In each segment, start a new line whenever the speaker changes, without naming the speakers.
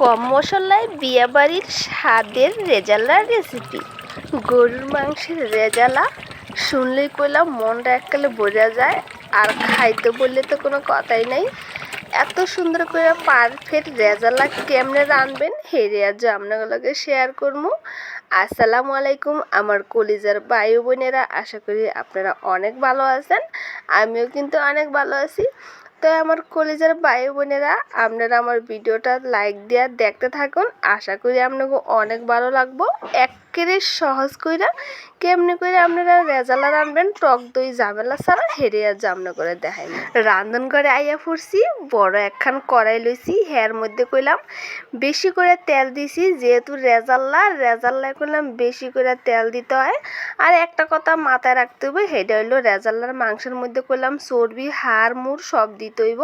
কম মশলায় বিয়েবাড়ির স্বাদের রেজালা রেসিপি গরুর মাংসের রেজালা। শুনলেই কইলাম মনটা এককালে বোঝা যায়, আর খাইতে বললে তো কোনো কথাই নাই। এত সুন্দর করে পারফেক্ট রেজালা কেমনে রানবেন হে রেয়াজ আপনাগুলোকে শেয়ার করব। আসসালামু আলাইকুম, আমার কলিজার ভাই বোনেরা, আশা করি আপনারা অনেক ভালো আছেন। আমিও কিন্তু অনেক ভালো আছি। তো আমার কলেজের ভাই বোনেরা, আপনারা আমার ভিডিওটা লাইক দিয়ে দেখতে থাকুন। আশা করি আপনাকে অনেক ভালো লাগবো। একেবারে সহজ কইরা, কেমনি করে আপনারা রেজালা রানবেন টক দই জামেলা ছাড়া হেরে আর জামনা করে দেখাই রান্ধন করে আইয়া ফুরছি, বড় একখান কড়াই লইছি হের মধ্যে কইলাম, বেশি করে তেল দিছি, যেহেতু রেজাল্লা রেজাল্লা কইলাম বেশি করে তেল দিতে হয়। আর একটা কথা মাথায় রাখতে হবে, হেডে হইল রেজাল্লার মাংসের মধ্যে কইলাম, চর্বি, হাড়, মুড় সব দিতে হইব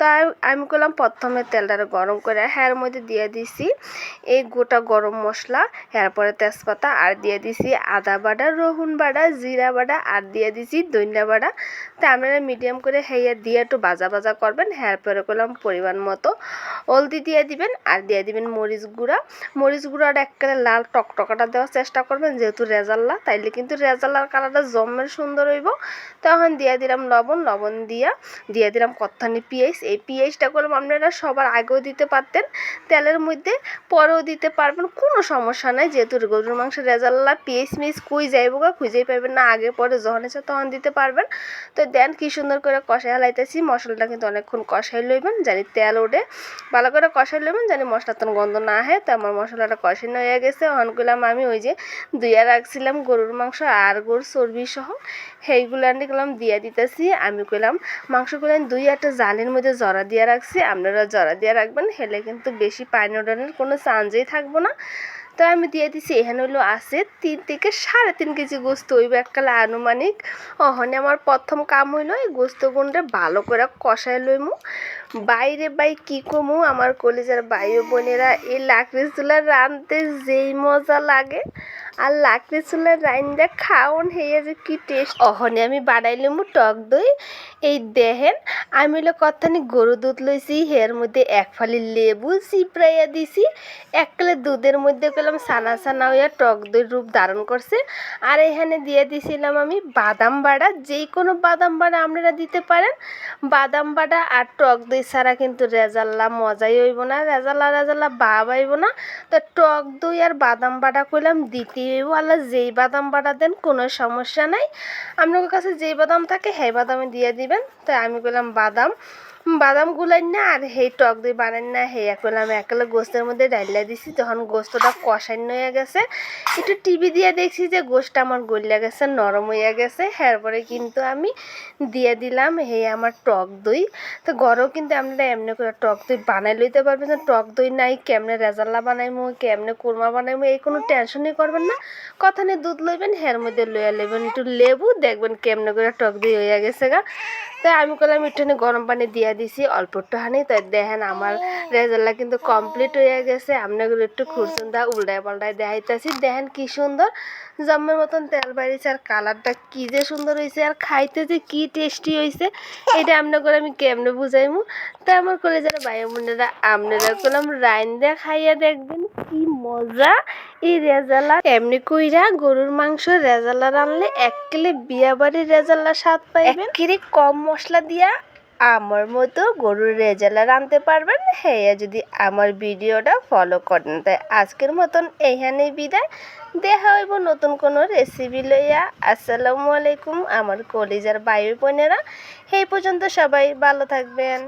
তাই আমি করলাম প্রথমে তেলটা গরম করে হ্যার মধ্যে দিয়ে দিছি এই গোটা গরম মশলা, এরপরে তেজপাতা আর দিয়ে দিছি আদা বাটা রসুন বাটা, জিরা বাটা আর দিয়ে দিছি ধনিয়া বাটা। তা আপনারা মিডিয়াম করে হেয়া দিয়ে একটু ভাজা ভাজা করবেন হ্যার পরে করলাম পরিমাণ মতো হলদি দিয়ে দিবেন আর দিয়ে দিবেন মরিচ গুঁড়া। মরিচ গুঁড়াটা একেবারে লাল টকটকাটা দেওয়ার চেষ্টা করবেন, যেহেতু রেজাল্লা, তাইলে কিন্তু রেজাল্লার কালারটা জমের সুন্দর হইব। তখন দিয়ে দিলাম লবণ লবণ দিয়া, দিয়ে দিলাম কত্থানি পেঁয়াজ এই পেঁয়াজটা করলাম আপনারা সবার আগেও দিতে পারতেন, তেলের মধ্যে পরেও দিতে পারবেন, কোনো সমস্যা নাই, যেহেতু গরুর মাংস রেজাল্লা পেঁয়াজ মিস কুই যাইব গা, খুঁজেই পাবেন না, আগে পরে যখন আছে তখন দিতে পারবেন। তো দেন কি সুন্দর করে কষাই হালাইতেছি, মশলাটা কিন্তু অনেকক্ষণ কষাই লইবেন, জানি তেল ওঠে, ভালো করে কষাই লইবেন, জানি মশলা তখন গন্ধ না হয় তো আমার মশলাটা কষানো হয়ে গেছে অন করলাম আমি ওই যে দুইয়া রাখছিলাম গরুর মাংস আর গরুর চর্বি সহ সেইগুলো আনি করলাম দিয়া দিতেছি, আমি কইলাম মাংসগুলো আমি দুই একটা জালের মধ্যে জরা দিয়ে রাখছি, আপনারা জরা দিয়ে রাখবেন, হেলে কিন্তু বেশি পানি ওঠানোর কোনো চান্সই থাকব না। তো আমি দিয়ে দিছি, এখানে হলো আছে তিন থেকে সাড়ে তিন কেজি গোস্ত হইব এককালে আনুমানিক ওখানে আমার প্রথম কাম হইল এই গোস্ত গুণটা ভালো করে কষাই লইমু। বাইরে বাই কি কমু? আমার কলেজের ভাই বোনেরা এই লাকড়ি চুলার রাঁধতে যেই মজা লাগে। আর লাকড়ি চুলার রাইন্দা খাওন হইয়া যে কি টেস্ট অহনে আমি বানাইলাম টক দই। এই দেহেন আমি হলো কথানি গরু দুধ লইছি, হের মধ্যে এক ফালি লেবু চিপড়াইয়া দিছি। এক কালে দুধের মধ্যে পেলাম সানা সানা হইয়া টক দই রূপ ধারণ করছে। আর এখানে দিয়ে দিছিলাম আমি বাদাম বাড়া, যেই কোনো বাদাম বাড়া আপনারা দিতে পারেন। বাদাম বাড়া আর টক দই ছাড়া কিন্তু রেজাল্লা মজাই হইব না, রেজাল্লা রেজাল্লা বাব আইব না। তো টক দই আর বাদাম বাটা কইলাম দিতে হইব। আল্লাহ যেই বাদাম বাটা দেন, কোনো সমস্যা নাই। আপনার কাছে যেই বাদাম থাকে, সেই বাদামে দিয়ে দিবেন। তো আমি কইলাম বাদাম। বাদাম গুলাই না, আর সেই টক দই বানান না হে করলাম একালে গোস্তের মধ্যে ডাইলা দিছি, তখন গোস্তটা কষান্য হয়ে গেছে। একটু টিভি দিয়ে দেখছি যে গোস্তটা আমার গলিয়া গেছে, নরম হইয়া গেছে এরপরে কিন্তু আমি দিয়ে দিলাম হে আমার টক দই। তো ঘরেও কিন্তু আপনারা এমনি করে টক দই বানাই লইতে পারবেন যে টক দই নাই, কেমনে রেজাল্লা বানাইমু, কেমনে কোরমা বানাইমু, এই কোনো টেনশনই করবেন না। কথা নিয়ে দুধ লইবেন, হের মধ্যে লইয়া লইবেন, একটু লেবু, দেখবেন কেমনে করে টক দই হইয়া গেছে গা। তাই আমি করলাম একটুখানি গরম পানি দিয়া দিছি অল্প একটুখানি তাই দেখেন আমার রেজাল্টটা কিন্তু কমপ্লিট হয়ে গেছে। আপনাগুলো একটু খুরসুন দা উল্টায় পাল্টায় দেখাইতেছি। দেখেন কি সুন্দর, জম্মের মতন তেল বাড়িছে আর কালারটা কি যে সুন্দর হয়েছে আর খাইতে যে কি টেস্টি হয়েছে এটা আপনার করে আমি কেমনে বুঝাইমু? তাই আমার করে যারা ভাই বোনেরা আপনারা করলাম রাইন দিয়ে খাইয়া দেখবেন, কি মজা! এই রেজালা এমনি কইরা গরুর মাংস রেজালা রানলে এক কিলে বিয়া বাড়ির রেজালা স্বাদ পাইবেন। কিরে কম মশলা দিয়া আমার মতো গরুর রেজাল্ট রাঁধতে পারবেন? হ্যাঁ যদি আমার ভিডিওটা ফলো করেন, তাই আজকের মতন এইখানেই বিদায়। দেখা হইব নতুন কোনো রেসিপি লইয়া। আসসালামু আলাইকুম, আমার কলিজার বায়ু বোনেরা। সেই পর্যন্ত সবাই ভালো থাকবেন।